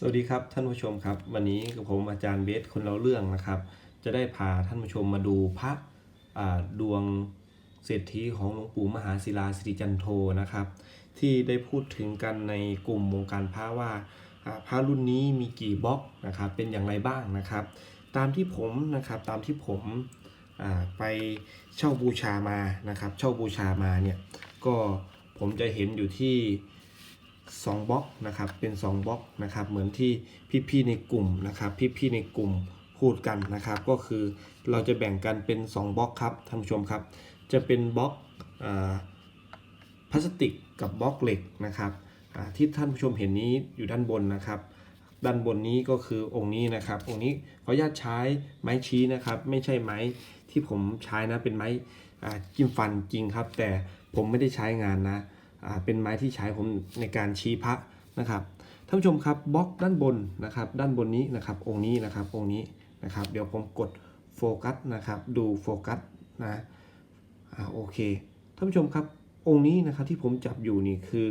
สวัสดีครับท่านผู้ชมครับ วันนี้กับผมอาจารย์เบสคนเราเรื่องนะครับ จะได้พาท่านผู้ชมมาดูพระดวงเศรษฐีของหลวงปู่มหาศิลาสิริจันโทนะครับ ที่ได้พูดถึงกันในกลุ่มวงการพระว่าพระรุ่นนี้มีกี่บล็อกนะครับเป็นอย่างไรบ้างนะครับ ตามที่ผมนะครับตามที่ผมไปเช่าบูชามานะครับ เช่าบูชามาเนี่ยก็ผมจะเห็นอยู่ที่ 2บล็อกนะครับเป็น2บล็อกนะครับเหมือนที่พี่ๆในกลุ่มนะครับพี่ๆในกลุ่มพูดกันนะครับก็คือเราจะแบ่งกันเป็น 2บล็อกครับท่านผู้ชมครับ จะเป็นบล็อกอพลาสติกกับบล็อกเหล็กนะครับที่ท่านผู้ชมเห็นนี้อยู่ด้านบนนะครับด้านบนนี้ก็คือองค์นี้นะครับ องค์นี้ขออนุญาตใช้ไม้ชี้นะครับ ไม่ใช่ไม้ที่ผมใช้นะเป็นไม้จิ้มฟันจริงครับ แต่ผมไม่ได้ใช้งานนะ เป็นไม้ที่ใช้ผมในการชี้พระนะครับท่านผู้ชมครับบล็อกด้านบนนะครับ ด้านบนนี้นะครับ องค์นี้นะครับองค์นี้นะครับ เดี๋ยวผมกดโฟกัสนะครับ ดูโฟกัสนะอ่าโอเคท่านผู้ชมครับองค์นี้นะครับที่ผมจับอยู่นี่คือ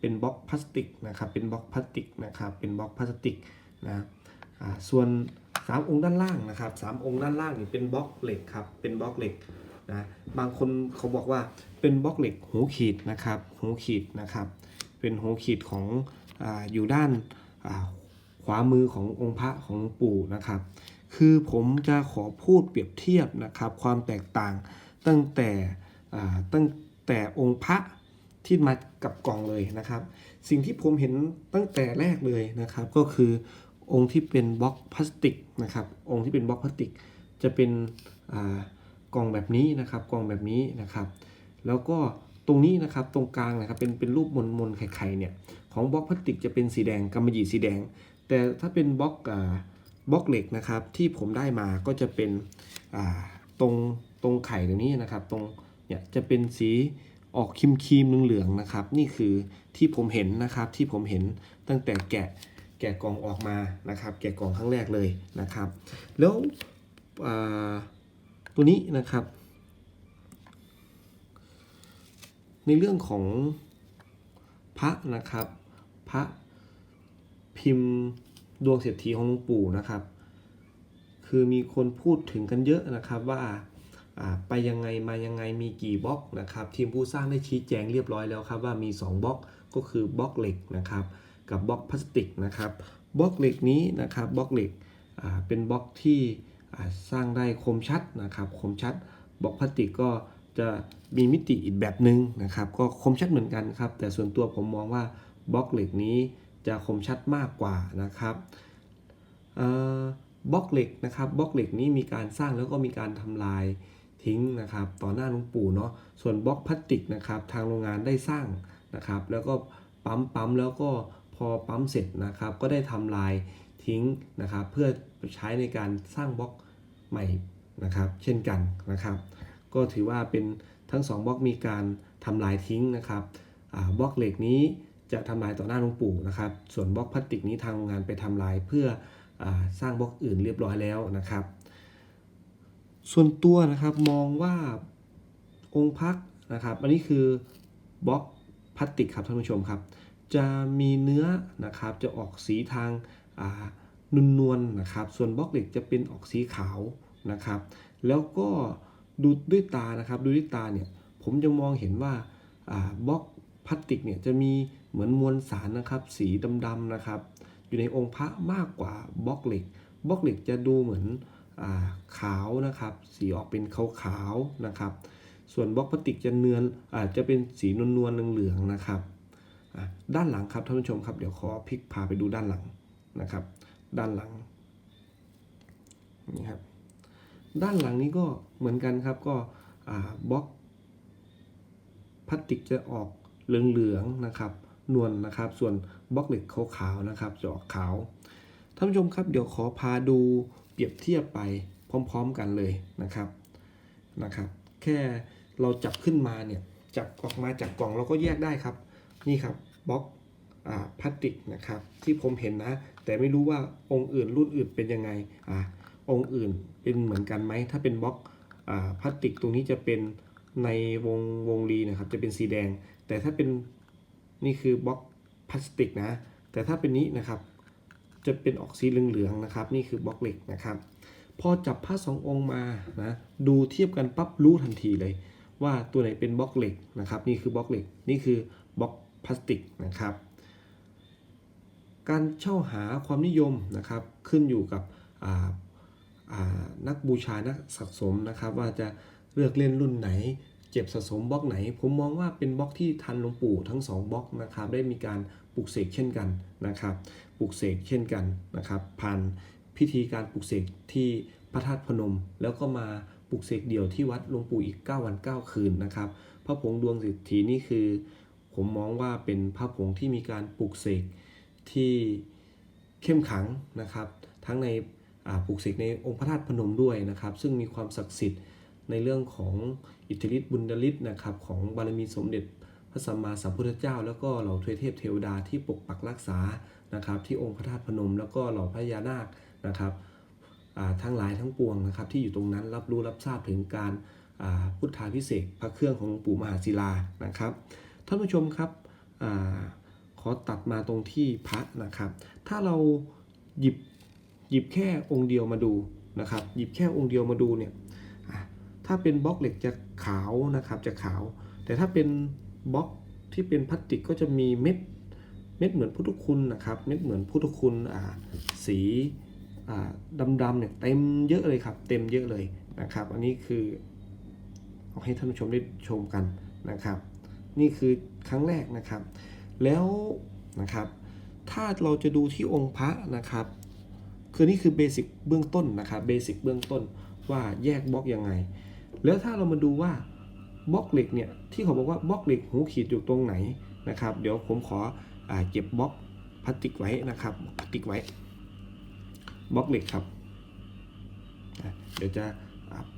เป็นบล็อกพลาสติกนะครับเป็นบล็อกพลาสติกนะครับเป็นบล็อกพลาสติกนะอ่าส่วน 3 องค์ด้านล่างนะครับสามองค์ด้านล่างนี่เป็นบล็อกเหล็กครับเป็นบล็อกเหล็ก นะบางคนเขาบอกว่าเป็นบล็อกเหล็กหูขีดนะครับหูขีดนะครับ เป็นหูขีดของออยู่ด้านาขวามือขององค์พระของหลวงปู่นะครับ คือผมจะขอพูดเปรียบเทียบนะครับความแตกต่างตั้งแต่ตั้งแต่องค์พระที่มากับกล่องเลยนะครับ สิ่งที่ผมเห็นตั้งแต่แรกเลยนะครับ ก็คือองค์ที่เป็นบล็อกพลาสติกนะครับ องค์ที่เป็นบล็อกพลาสติกจะเป็นอ่า กล่องแบบนี้นะครับ กล่องแบบนี้นะครับ แล้วก็ตรงนี้นะครับตรงกลางนะครับเป็นเป็นรูปมนมนไข่ๆเนี่ยของบล็อกพลาสติกจะเป็นสีแดงกำมะหยี่สีแดง แต่ถ้าเป็นบล็อกอ่าบล็อกเหล็กนะครับที่ผมได้มาก็จะเป็นอ่าตรงตรงไข่ตรงนี้นะครับ ตรงเนี่ยจะเป็นสีออกครีมครีมเหลืองๆนะครับ นี่คือที่ผมเห็นนะครับที่ผมเห็นตั้งแต่แกะแกะกล่องออกมานะครับ แกะกล่องครั้งแรกเลยนะครับ แล้วอ่า ตัวนี้นะครับ ในเรื่องของพระนะครับ พระพิมพ์ดวงเศรษฐีของหลวงปู่นะครับ คือมีคนพูดถึงกันเยอะนะครับว่าไปยังไงมายังไงมีกี่บล็อกนะครับ ทีมผู้สร้างได้ชี้แจงเรียบร้อยแล้วครับว่ามี 2บล็อกก็คือบล็อกเหล็กนะครับ กับบล็อกพลาสติกนะครับบล็อกเหล็กนี้นะครับบล็อกเหล็กเป็นบล็อกที่ สร้างได้คมชัดนะครับคมชัดบล็อกพลาสติกก็จะมีมิติอีกแบบหนึ่งนะครับ ก็คมชัดเหมือนกันครับ แต่ส่วนตัวผมมองว่าบล็อกเหล็กนี้จะคมชัดมากกว่านะครับบล็อกเหล็กนะครับบล็อกเหล็กนี้มีการสร้างแล้วก็มีการทำลายทิ้งนะครับ ต่อหน้าหลวงปู่เนาะส่วนบล็อกพลาสติกนะครับทางโรงงานได้สร้างนะครับ แล้วก็ปั๊มปั๊มแล้วก็พอปั๊มเสร็จนะครับ ก็ได้ทำลาย ทิ้งนะครับ เพื่อใช้ในการสร้างบล็อกใหม่นะครับ เช่นกันนะครับ ก็ถือว่าเป็นทั้งสองบล็อกมีการทำลายทิ้งนะครับบล็อกเหล็กนี้จะทำลายต่อหน้าหลวงปู่นะครับ ส่วนบล็อกพลาสติกนี้ทางโรงงานไปทำลายเพื่ออสร้างบล็อกอื่นเรียบร้อยแล้วนะครับ ส่วนตัวนะครับมองว่าองค์พักนะครับ อันนี้คือบล็อกพลาสติกครับท่านผู้ชมครับ จะมีเนื้อนะครับจะออกสีทางา นุ่นวลๆนะครับ ส่วนบล็อกเหล็กจะเป็นออกสีขาวนะครับ แล้วก็ดูด้วยตานะครับดูด้วยตาเนี่ยผมจะมองเห็นว่าบล็อกพลาสติกเนี่ยจะมีเหมือนมวลสารนะครับ สีดำๆนะครับ อยู่ในองค์พระมากกว่าบล็อกเหล็กบล็อกเหล็กจะดูเหมือนอขาวนะครับ สีออกเป็นขาวๆนะครับ ส่วนบล็อกพลาสติกจะเนือนอาจะเป็นสีนวลๆเหลืองๆนะครับด้านหลังครับท่านผู้ชมครับเดี๋ยวขอพลิกพาไปดูด้านหลังนะครับ ด้านหลังนี่ครับด้านหลังนี้ก็เหมือนกันครับก็บล็อกพลาสติกจะออกเหลืองๆนะครับ นวลนะครับ ส่วนบล็อกเหล็กขาวๆนะครับจะออกขาวท่านผู้ชมครับเดี๋ยวขอพาดูเปรียบเทียบไปพร้อมๆกันเลยนะครับนะครับ แค่เราจับขึ้นมาเนี่ยจับออกมาจากกล่องเราก็แยกได้ครับ นี่ครับบล็อก พลาสติกนะครับที่ผมเห็นนะ แต่ไม่รู้ว่าองค์อื่นรุ่นอื่นเป็นยังไงอองค์อื่นเป็นเหมือนกันไหมถ้าเป็นบล็อกพลาสติกตรงนี้จะเป็นในวงวงรีนะครับจะเป็นสีแดง แต่ถ้าเป็นนี่คือบล็อกพลาสติกนะ แต่ถ้าเป็นนี้นะครับจะเป็นออกสีเหลืองๆนะครับ นี่คือบล็อกเหล็กนะครับ พอจับพระสององค์มานะดูเทียบกันปั๊บรู้ทันทีเลย ว่าตัวไหนเป็นบล็อกเหล็กนะครับ นี่คือบล็อกเหล็ก นี่คือบล็อกพลาสติกนะครับ การเช่าหาความนิยมนะครับขึ้นอยู่กับนักบูชานักสะสมนะครับ ว่าจะเลือกเล่นรุ่นไหน เจ็บสะสมบล็อกไหน ผมมองว่าเป็นบล็อกที่ทันหลวงปู่ทั้งสองบล็อกนะครับได้มีการปลูกเสกเช่นกันนะครับปลูกเสกเช่นกันนะครับผ่านพิธีการปลูกเสกที่พระธาตุพนม แล้วก็มาปลูกเสกเดี่ยวที่วัดหลวงปู่อีก 9 วัน 9 คืนนะครับพระผงดวงสิทธินี่คือ ผมมองว่าเป็นพระผงที่มีการปลูกเสก ที่เข้มขังนะครับ ทั้งในอ่าปลูกเสกในองค์พระธาตุพนมด้วยนะครับ ซึ่งมีความศักดิ์สิทธิ์ในเรื่องของอิทธิฤทธิ์บุญฤทธิ์นะครับของบารมีสมเด็จพระสัมมาสัมพุทธเจ้า แล้วก็เหล่าทวเทพเทวดาที่ปกปักรักษานะครับ ที่องค์พระธาตุพนม แล้วก็เหล่าพญานาคนะครับทั้งหลายทั้งปวงนะครับ ที่อยู่ตรงนั้นรับรู้รับทราบถึงการพุทธาพิเศษพระเครื่องของหลวงปู่มหาศิลานะครับท่านผู้ชมครับ อาขอตัดมาตรงที่พระนะครับ ถ้าเราหยิบหยิบแค่องค์เดียวมาดูนะครับ หยิบแค่องค์เดียวมาดูเนี่ยถ้าเป็นบล็อกเหล็กจะขาวนะครับจะขาว แต่ถ้าเป็นบล็อกที่เป็นพลาสติกก็จะมีเม็ดเม็ดเหมือนพุทธคุณนะครับ เม็ดเหมือนพุทธคุณอ่าสีอ่าดำๆเนี่ยเต็มเยอะเลยครับ เต็มเยอะเลยนะครับ อันนี้คือเอาให้ท่านผู้ชมได้ชมกันนะครับ นี่คือครั้งแรกนะครับ แล้วนะครับ ถ้าเราจะดูที่องค์พระนะครับ คือนี่คือเบสิกเบื้องต้นนะครับเบสิกเบื้องต้นว่าแยกบล็อกยังไง แล้วถ้าเรามาดูว่าบล็อกเหล็กเนี่ยที่เขาบอกว่าบล็อกเหล็กหูขีดอยู่ตรงไหนนะครับ เดี๋ยวผมขออเก็บบล็อกพลาสติกไว้นะครับพลาสติกไว้บล็อกเหล็กครับ เดี๋ยวจะ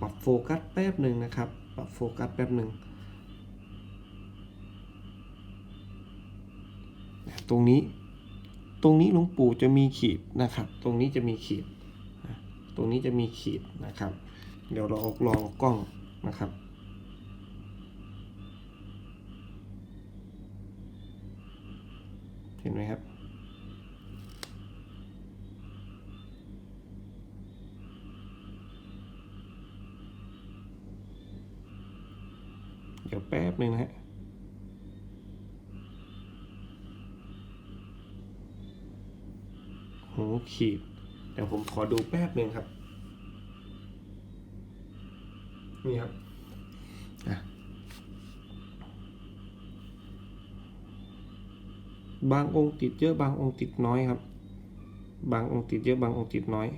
ปรับโฟกัสแป๊บหนึ่งนะครับ ปรับโฟกัสแป๊บหนึ่ง ตรงนี้ ตรงนี้หลวงปู่จะมีขีดนะครับ ตรงนี้จะมีขีด ตรงนี้จะมีขีดนะครับ เดี๋ยวเราเอาลองกล้องนะครับเห็นไหมครับ เดี๋ยวแป๊บหนึ่งนะฮะ หูขีดเดี๋ยวผมขอดูแป๊บหนึ่งครับ นี่ครับอะบางองค์ติดเยอะบางองค์ติดน้อยครับ บางองค์ติดเยอะบางองค์ติดน้อย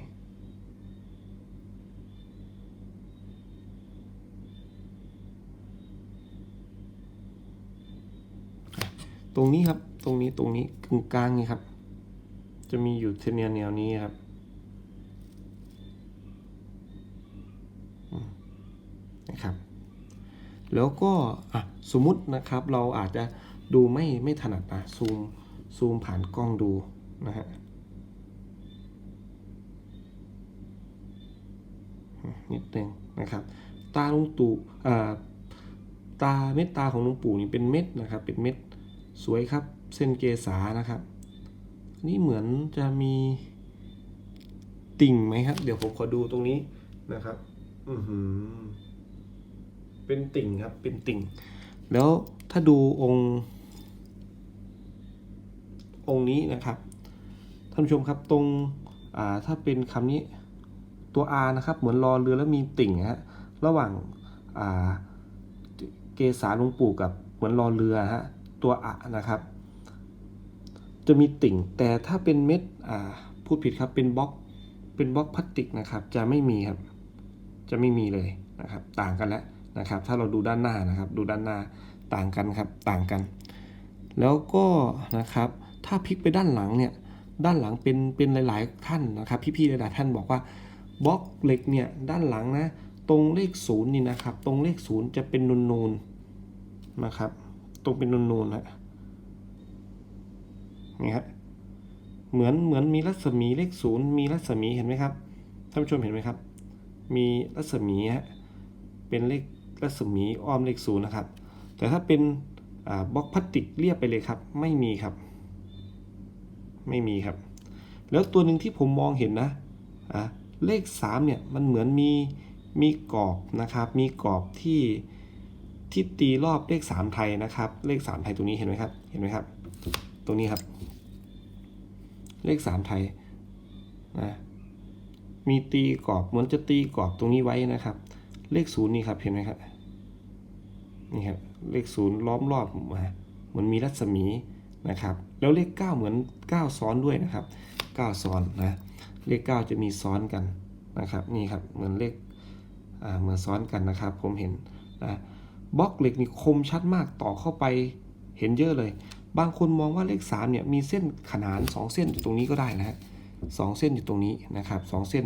ตรงนี้ครับตรงนี้ตรงนี้กึ่งกลางนี่ครับ จะมีอยู่เทเนียแนวนี้ครับนะครับ แล้วก็อะสมมุตินะครับเราอาจจะดูไม่ไม่ถนัดนะซูมซูมผ่านกล้องดูนะฮะนิดนึงนะครับ ตาลวงตู่อ่าตาเม็ดตาของลวงปู่นี่เป็นเม็ดนะครับ เป็นเม็ดสวยครับ เส้นเกษานะครับ นี่เหมือนจะมีติ่งไหมครับ เดี๋ยวผมขอดูตรงนี้นะครับ อือหือ เป็นติ่งครับ เป็นติ่ง แล้วถ้าดูองค์ องค์นี้นะครับ ท่านผู้ชมครับตรง อ่า ถ้าเป็นคำนี้ตัว R นะครับ เหมือนรอเรือแล้วมีติ่งฮะ ระหว่าง อ่า เกษาลวงปู่กับเหมือนรอเรือฮะ ตัวอะนะครับ จะมีติ่ง แต่ถ้าเป็นเม็ดอ่าพูดผิดครับเป็นบล็อกเป็นบล็อกพลาสติกนะครับ จะไม่มีครับ จะไม่มีเลยนะครับ ต่างกันแล้วนะครับ ถ้าเราดูด้านหน้านะครับ ดูด้านหน้าต่างกันครับ ต่างกัน แล้วก็นะครับ ถ้าพลิกไปด้านหลังเนี่ย ด้านหลังเป็นเป็นหลาย ๆ ท่านนะครับ พี่ๆหลายๆท่านบอกว่าบล็อกเหล็กเนี่ยด้านหลังนะ ตรงเลขศูนย์นี่นะครับ ตรงเลขศูนย์จะเป็นนูนๆนะครับ ตรงเป็นนูนๆนะ นี่ฮะเหมือนเหมือนมีรัศมีเลขศูนย์มีรัศมีเห็นไหมครับท่านผู้ชมเห็นไหมครับ มีรัศมีฮะเป็นเลขรัศมีอ้อมเลขศูนย์นะครับ แต่ถ้าเป็นอ่าบล็อกพลาสติกเรียบไปเลยครับ ไม่มีครับ ไม่มีครับ แล้วตัวหนึ่งที่ผมมองเห็นนะอะเลขสามเนี่ยมันเหมือนมีมีกรอบนะครับ มีกรอบที่ที่ตีรอบเลขสามไทยนะครับ เลขสามไทยตรงนี้เห็นไหมครับ เห็นไหมครับ ตรงนี้ครับ เลขสามไทยนะมีตีกรอบเหมือนจะตีกรอบตรงนี้ไว้นะครับ เลขศูนย์นี่ครับเห็นไหมครับนี่ครับเลขศูนย์ล้อมรอบมาเหมือนมีรัศมีนะครับ แล้วเลข 9 เหมือน 9 ซ้อนด้วยนะครับ 9 ซ้อนนะเลข 9 จะมีซ้อนกันนะครับนี่ครับเหมือนเลขอ่าเหมือนซ้อนกันนะครับ ผมเห็นนะบล็อกเหล็กนี่คมชัดมากต่อเข้าไปเห็นเยอะเลย บางคนมองว่าเลข3เนี่ยมีเส้นขนาน 2 เส้นอยู่ตรงนี้ก็ได้นะฮะสองเส้นอยู่ตรงนี้นะครับสองเส้น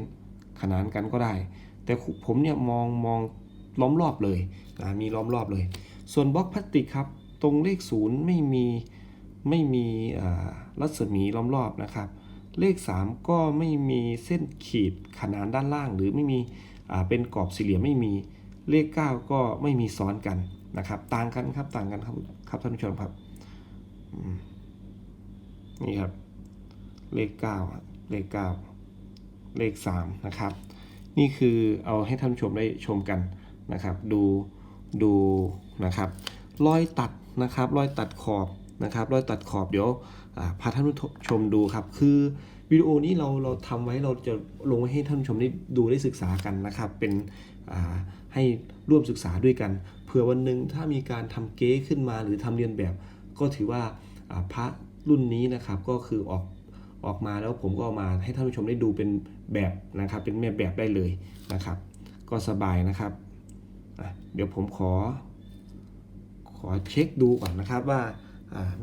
ขนานกันก็ได้ แต่ผมเนี่ยมองมองล้อมรอบเลยนะมีล้อมรอบเลย ส่วนบล็อกพลาสติกครับตรงเลขศูนย์ไม่มีไม่มีรัศมีล้อมรอบนะครับเลข 3 ก็ไม่มีเส้นขีดขนานด้านล่าง หรือไม่มีเป็นกรอบสี่เหลี่ยมไม่มีเลข 9 ก็ไม่มีซ้อนกันนะครับ ต่างกันครับต่างกันครับครับท่านผู้ชมครับ นี่ครับ เลข9ครับเลข9เลข3นะครับ นี่คือเอาให้ท่านชมได้ชมกันนะครับ ดูดูนะครับ รอยตัดนะครับรอยตัดขอบนะครับรอยตัดขอบเดี๋ยวพาท่านผู้ชมดูครับ คือวิดีโอนี้เราเราทำไว้เราจะลงไว้ให้ท่านผู้ชมได้ดูได้ศึกษากันนะครับ เป็นให้ร่วมศึกษาด้วยกัน เผื่อวันหนึ่งถ้ามีการทำเก๊ขึ้นมาหรือทำเรียนแบบ ก็ถือว่า พระรุ่นนี้นะครับก็คือออกออกมาแล้วผมก็เอามาให้ท่านผู้ชมได้ดูเป็นแบบนะครับ เป็นแบบแบบได้เลยนะครับ ก็สบายนะครับ เดี๋ยวผมขอ ขอเช็คดูก่อนนะครับว่า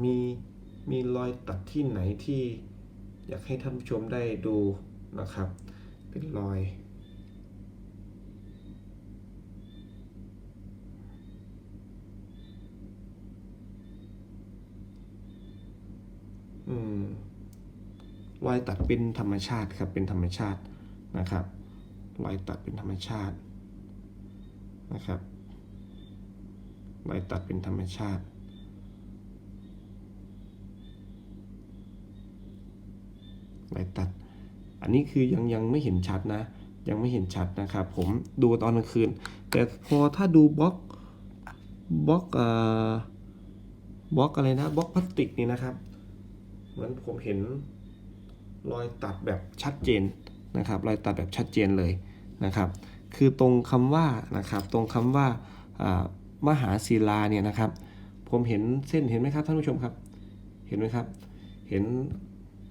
มีมีรอยตัดที่ไหนที่อยากให้ท่านผู้ชมได้ดูนะครับ เป็นรอย อืม รอยตัดเป็นธรรมชาติครับเป็นธรรมชาตินะครับรอยตัดเป็นธรรมชาตินะครับรอยตัดเป็นธรรมชาติรอยตัด อันนี้คือยังยังไม่เห็นชัดนะ ยังไม่เห็นชัดนะครับผมดูตอนกลางคืน แต่พอถ้าดูบล็อกบล็อกเอ่อบล็อกอะไรนะบล็อกพลาสติกนี่นะครับ เหมือนผมเห็น รอยตัดแบบชัดเจนนะครับรอยตัดแบบชัดเจนเลยนะครับ คือตรงคำว่านะครับตรงคำว่าอ่ามหาศิลาเนี่ยนะครับ ผมเห็นเส้นเห็นไหมครับท่านผู้ชมครับ เห็นไหมครับ เห็น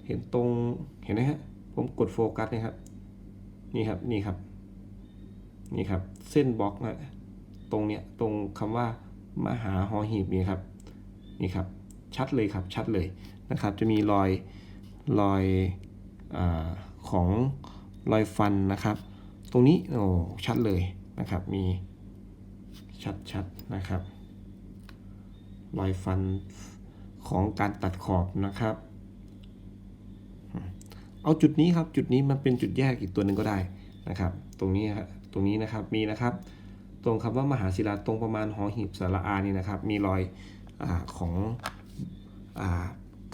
เห็นตรงเห็นไหมฮะผมกดโฟกัสนะครับนี่ครับนี่ครับนี่ครับ เส้นบล็อกนะตรงเนี้ยตรงคำว่ามหาหอหีบนี่ครับนี่ครับชัดเลยครับชัดเลยนะครับ จะมีรอยรอย อของรอยฟันนะครับ ตรงนี้โอ้ชัดเลยนะครับ มีชัดชัดนะครับ รอยฟันของการตัดขอบนะครับ เอาจุดนี้ครับจุดนี้มันเป็นจุดแยกอีกตัวหนึ่งก็ได้นะครับ ตรงนี้ครับตรงนี้นะครับมีนะครับตรงคำว่ามหาศิลาตรงประมาณหอหีบสาระอานี่นะครับ มีรอยอของอ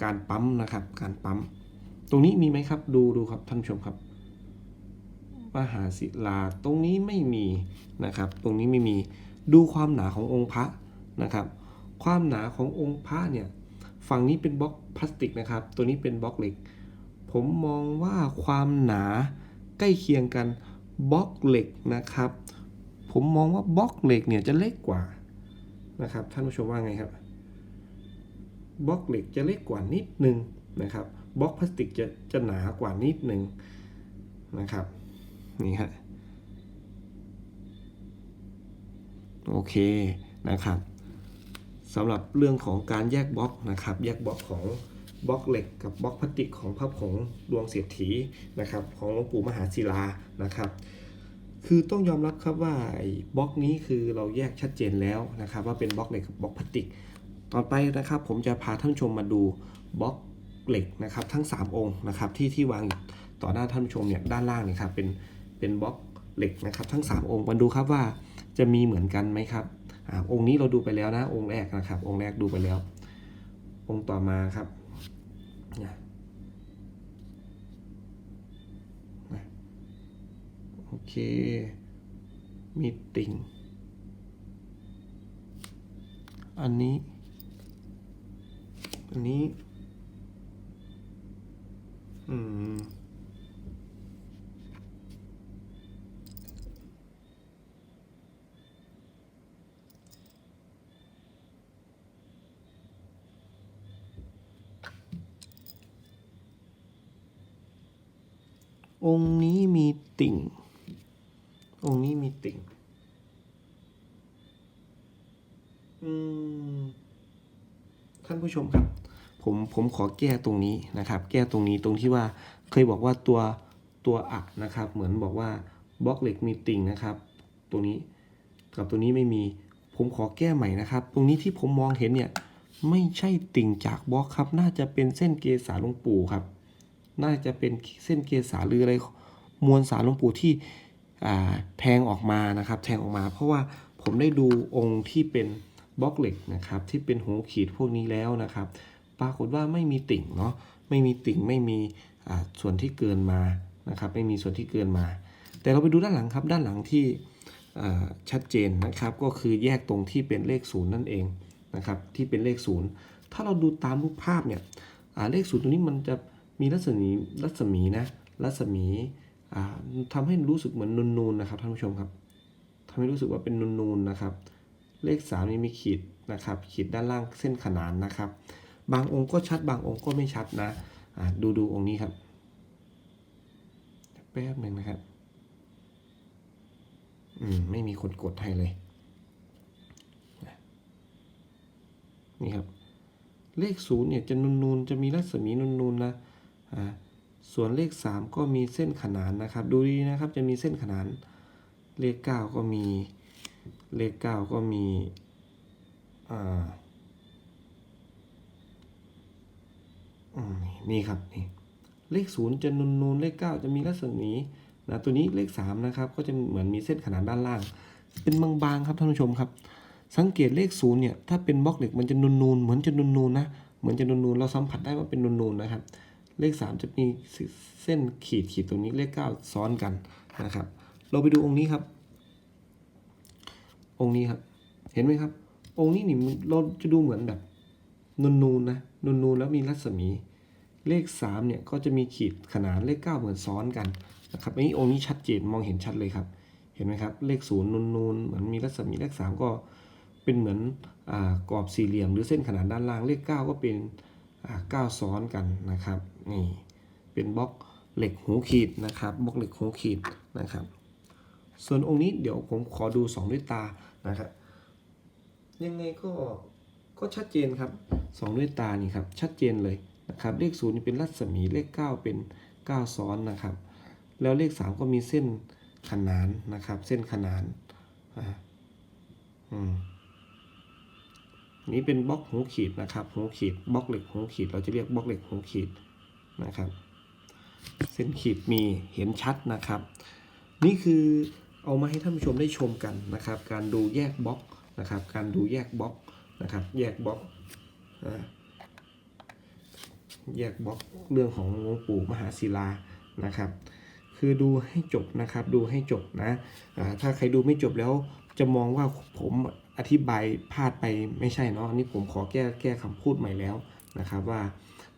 การปั๊มนะครับ การปั๊ม ตรงนี้มีไหมครับ ดูดูครับท่านผู้ชมครับมหาศิลาตรงนี้ไม่มีนะครับ ตรงนี้ไม่มีดูความหนาขององค์พระนะครับ ความหนาขององค์พระเนี่ยฝั่งนี้เป็นบล็อกพลาสติกนะครับ ตัวนี้เป็นบล็อกเหล็ก ผมมองว่าความหนาใกล้เคียงกันบล็อกเหล็กนะครับ ผมมองว่าบล็อกเหล็กเนี่ยจะเล็กกว่านะครับท่านผู้ชมว่าไงครับบล็อกเหล็กจะเล็กกว่านิดนึงนะครับ บล็อกพลาสติกจะจะหนากว่านิดนึงนะครับนี่ฮะโอเคนะครับสำหรับเรื่องของการแยกบล็อกนะครับ แยกบล็อกของบล็อกเหล็กกับบล็อกพลาสติกของพระผงดวงเสียถีนะครับ ของหลวงปู่มหาศิลานะครับ คือต้องยอมรับครับว่าบล็อกนี้คือเราแยกชัดเจนแล้วนะครับ ว่าเป็นบล็อกเหล็กกับบล็อกพลาสติก ต่อไปนะครับ ผมจะพาท่านชมมาดูบล็อก เหล็กนะครับทั้ง 3 องค์นะครับที่ที่วางต่อหน้าท่านผู้ชมเนี่ยด้านล่างนี่ครับเป็นเป็นบล็อกเหล็กนะครับทั้ง 3 องค์มาดูครับว่าจะมีเหมือนกันไหมครับอองค์นี้เราดูไปแล้วนะองค์แรกนะครับ องค์แรกดูไปแล้ว องค์ต่อมาครับโอเค มีติ่ง อันนี้ อันนี้ อืม องค์นี้มีติ่ง องค์นี้มีติ่ง อืม ท่านผู้ชมครับ ผมผมขอแก้ตรงนี้นะครับ แก้ตรงนี้ตรงที่ว่าเคยบอกว่าตัวตัวอักนะครับ เหมือนบอกว่าบล็อกเหล็กมีติ่งนะครับตัวนี้กับตัวนี้ไม่มีผมขอแก้ใหม่นะครับ ตรงนี้ที่ผมมองเห็นเนี่ยไม่ใช่ติ่งจากบล็อกครับ น่าจะเป็นเส้นเกสาหลวงปู่ครับ น่าจะเป็นเส้นเกสาหรืออะไรมวลสารหลวงปู่ที่แทงออกมานะครับ แทงออกมา เพราะว่าผมได้ดูองค์ที่เป็นบล็อกเหล็กนะครับ ที่เป็นหูขีดพวกนี้แล้วนะครับ ปรากฏว่าไม่มีติ่งเนาะไม่มีติ่งไม่มีส่วนที่เกินมานะครับไม่มีส่วนที่เกินมา แต่เราไปดูด้านหลังครับด้านหลังที่ชัดเจนนะครับก็คือแยกตรงที่เป็นเลขศูนย์นั่นเองนะครับที่เป็นเลขศูนย์ถ้าเราดูตามรูปภาพเนี่ยเลขศูนย์ตรงนี้มันจะมีรัศมีรัศมีนะรัศมีอ่าทำให้รู้สึกเหมือนนูนๆนะครับท่านผู้ชมครับทำให้รู้สึกว่าเป็นนูนๆนะครับ เลขสามนี่มีขีดนะครับขีดด้านล่างเส้นขนานนะครับ บางองค์ก็ชัด บางองค์ก็ไม่ชัดนะดูดูองค์นี้ครับ แป๊บหนึ่งนะครับ อืม ไม่มีคนกดให้เลย นี่ครับ เลขศูนย์เนี่ยจะนูนๆ จะมีรัศมีนูนๆนะอ่าส่วนเลขสามก็มีเส้นขนานนะครับ ดูดีนะครับจะมีเส้นขนาน เลขเก้าก็มีเลขเก้าก็มีอ่า อืม นี่ครับนี่เลขศูนย์จะนูนนูนๆเลขเก้าจะมีรัศมีนะตัวนี้เลขสามนะครับ ก็จะเหมือนมีเส้นขนานด้านล่าง เป็นบางๆครับท่านผู้ชมครับ สังเกตเลขศูนย์เนี่ย ถ้าเป็นบล็อกเหล็กมันจะนูนนูนๆเหมือนจะนูนนูนๆนะ เหมือนจะนูนนูนๆเราสัมผัสได้ว่าเป็นนูนนูนๆนะครับ เลขสามจะมีเส้นขีดขีดตรงนี้เลขเก้าซ้อนกันนะครับ เราไปดูองค์นี้ครับ องค์นี้ครับ เห็นไหมครับ องค์นี้นี่เราจะดูเหมือนแบบ นูนนูนๆนะนูนนูนๆแล้วมีรัศมี เลขสามเนี่ยก็จะมีขีดขนานเลขเก้าเหมือนซ้อนกันนะครับอันนี้องค์นี้ชัดเจนมองเห็นชัดเลยครับ เห็นไหมครับ เลขศูนย์นูนนูนๆเหมือนมีรัศมีเลขสามก็เป็นเหมือนอกรอบสี่เหลี่ยม หรือเส้นขนานด้านล่างเลขเก้าก็เป็นเก้าซ้อนกันนะครับนี่เป็นบล็อกเหล็กหูขีดนะครับบล็อกเหล็กหูขีดนะครับ ส่วนองค์นี้เดี๋ยวผมขอดูสองด้วยตานะครับยังไงก็ ก็ชัดเจนครับสองด้วยตานี่ครับชัดเจนเลยนะครับเลขศูนย์นี่เป็นรัศมีเลขเก้าเป็นเก้าซ้อนนะครับ แล้วเลขสามก็มีเส้นขนานนะครับ เส้นขนานอ่าอืมนี่เป็นบล็อกหูขีดนะครับหูขีดบล็อกเหล็กหูขีด เราจะเรียกบล็อกเหล็กหูขีดนะครับ เส้นขีดมีเห็นชัดนะครับ นี่คือเอามาให้ท่านผู้ชมได้ชมกันนะครับ การดูแยกบล็อกนะครับ การดูแยกบล็อก นะครับ แยกบล็อกอแยกบล็อกเรื่องของหลวงปู่มหาศิลานะครับ คือดูให้จบนะครับ ดูให้จบนะถ้าใครดูไม่จบแล้วจะมองว่าผมอธิบายพลาดไปไม่ใช่เนาะอันนี่ผมขอแก้แก้คำพูดใหม่แล้วนะครับว่า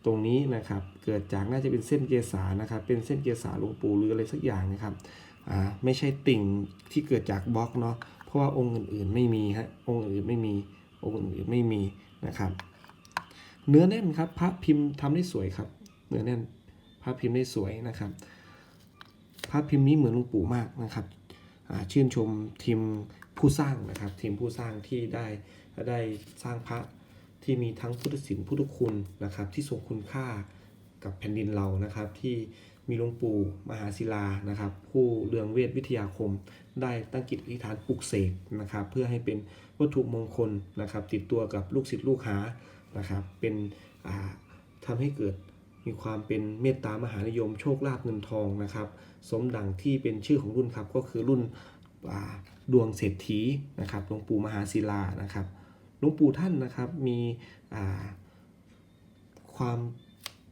ตรงนี้นะครับเกิดจากน่าจะเป็นเส้นเกษานะครับ เป็นเส้นเกษาหลวงปู่หรืออะไรสักอย่างนะครับอ่าไม่ใช่ติ่งที่เกิดจากบล็อกเนาะเพราะว่าองค์อื่นๆไม่มีฮะองค์อื่นไม่มี องค์อื่นไม่มีนะครับ เนื้อแน่นครับพระพิมพ์ทำได้สวยครับ เนื้อแน่นพระพิมพ์ได้สวยนะครับพระพิมพ์นี้เหมือนหลวงปู่มากนะครับชื่นชมทีมผู้สร้างนะครับทีมผู้สร้างที่ได้ได้สร้างพระที่มีทั้งพุทธศิลป์พุทธคุณนะครับที่ทรงคุณค่ากับแผ่นดินเรานะครับที่ มีหลวงปู่มหาศิลานะครับ ผู้เรืองเวทวิทยาคม ได้ตั้งกิจอธิษฐานปลุกเสกนะครับ เพื่อให้เป็นวัตถุมงคลนะครับ ติดตัวกับลูกศิษย์ลูกหานะครับ เป็นอ่าทำให้เกิดมีความเป็นเมตตามหานิยมโชคลาภเงินทองนะครับ สมดังที่เป็นชื่อของรุ่นครับก็คือรุ่นดวงเศรษฐีนะครับหลวงปู่มหาศิลานะครับหลวงปู่ท่านนะครับมีความ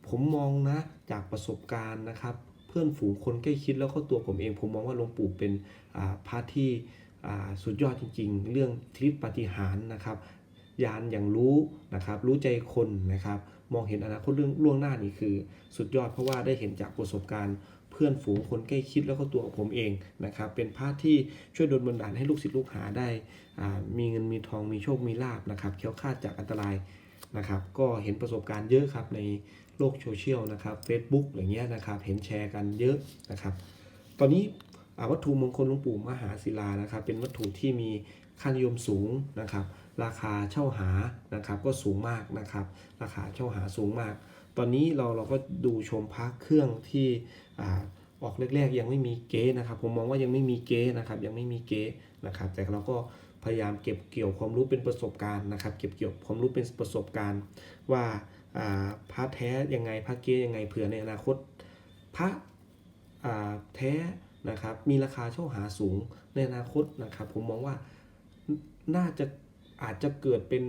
ผมมองนะจากประสบการณ์นะครับ เพื่อนฝูงคนใกล้ชิดแล้วก็ตัวผมเอง ผมมองว่าหลวงปู่เป็นอ่าพระที่สุดยอดจริง ๆ เรื่องทิศปฏิหารนะครับยานอย่างรู้นะครับ รู้ใจคนนะครับ มองเห็นอนาคตเรื่องล่วงหน้านี่คือ สุดยอดเพราะว่าได้เห็นจากประสบการณ์ เพื่อนฝูงคนใกล้ชิดแล้วก็ตัวของผมเองนะครับ เป็นพระที่ช่วยดลบันดาลให้ลูกศิษย์ลูกหาได้มีเงินมีทองมีโชคมีลาบนะครับเคี้ยวคาดจากอันตราย นะครับ ก็เห็นประสบการณ์เยอะครับในโลกโซเชียลนะครับ Facebook อย่างเงี้ยนะครับ เห็นแชร์กันเยอะนะครับ ตอนนี้วัตถุมงคลหลวงปู่มหาศิลานะครับ เป็นวัตถุที่มีค่านิยมสูงนะครับ ราคาเช่าหานะครับ ก็สูงมากนะครับ ราคาเช่าหาสูงมาก ตอนนี้เราเราก็ดูชมพระเครื่องที่อออกแรกๆยังไม่มีเก๊นะครับ ผมมองว่ายังไม่มีเก๊นะครับ ยังไม่มีเก๊นะครับ แต่เราก็ พยายามเก็บเกี่ยวความรู้เป็นประสบการณ์นะครับ เก็บเกี่ยวความรู้เป็นประสบการณ์ ว่าพระแท้ยังไงพระเก๊ยังไงเผื่อในอนาคต พระแท้นะครับมีราคาเช่าหาสูงในอนาคตนะครับ ผมมองว่าน่าจะอาจจะเกิดเป็น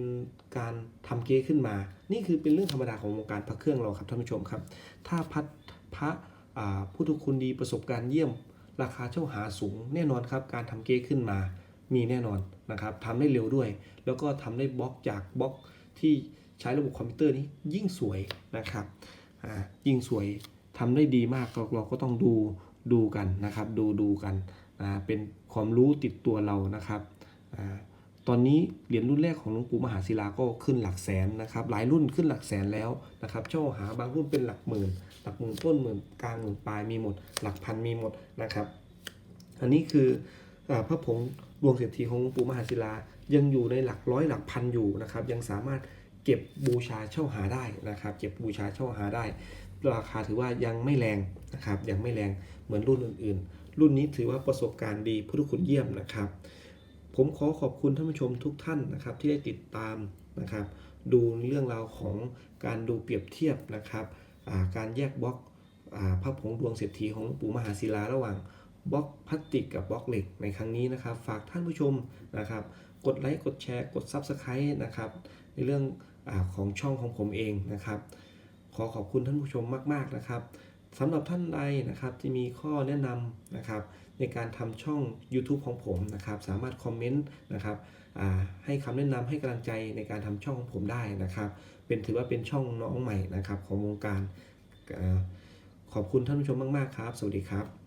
การทำเก๊ขึ้นมา นี่คือเป็นเรื่องธรรมดาของวงการพระเครื่องเราครับท่านผู้ชมครับ ถ้าพัดพระผู้ทุกคุณดีประสบการณ์เยี่ยม ราคาเช่าหาสูงแน่นอนครับ การทำเก๊ขึ้นมามีแน่นอน นะครับทำได้เร็วด้วย แล้วก็ทำได้บล็อกจากบล็อกที่ใช้ระบบคอมพิวเตอร์นี้ยิ่งสวยนะครับยิ่งสวยทำได้ดีมากเราเราก็ต้องดูดูกันนะครับ ดูดูกันเป็นความรู้ติดตัวเรานะครับตอนนี้เหรียญรุ่นแรกของหลวงปู่มหาศิลาก็ขึ้นหลักแสนนะครับ หลายรุ่นขึ้นหลักแสนแล้วนะครับเช่าหาบางรุ่นเป็นหลักหมื่น หลักหมื่นต้นหมื่นกลางหมื่นปลายมีหมด หลักพันมีหมดนะครับ อันนี้คือ พระผงดวงเศรษฐีของปู่มหาศิลา ยังอยู่ในหลักร้อยหลักพันอยู่นะครับ ยังสามารถเก็บบูชาเช่าหาได้นะครับ เก็บบูชาเช่าหาได้ ราคาถือว่ายังไม่แรงนะครับ ยังไม่แรงเหมือนรุ่นอื่นๆ รุ่นนี้ถือว่าประสบการณ์ดีพุทธคุณเยี่ยมนะครับ ผมขอขอบคุณท่านผู้ชมทุกท่านนะครับที่ได้ติดตามนะครับ ดูเรื่องราวของการดูเปรียบเทียบนะครับการแยกบล็อกอพระผงดวงเศรษฐีของปู่มหาศิลาระหว่าง บล็อกพลาสติกกับบล็อกเหล็กในครั้งนี้นะครับ ฝากท่านผู้ชมนะครับ กดไลค์กดแชร์กด Subscribe นะครับ ในเรื่องอของช่องของผมเองนะครับ ขอขอบคุณท่านผู้ชมมาก ๆ นะครับสำหรับท่านใดนะครับที่มีข้อแนะนำนะครับ ในการทำช่อง YouTube ของผมนะครับ สามารถคอมเมนต์นะครับให้คำแนะนำให้กำลังใจในการทำช่องของผมได้นะครับ เป็นถือว่าเป็นช่องน้องใหม่นะครับของวงการอขอบคุณท่านผู้ชมมาก ๆ ครับ สวัสดีครับ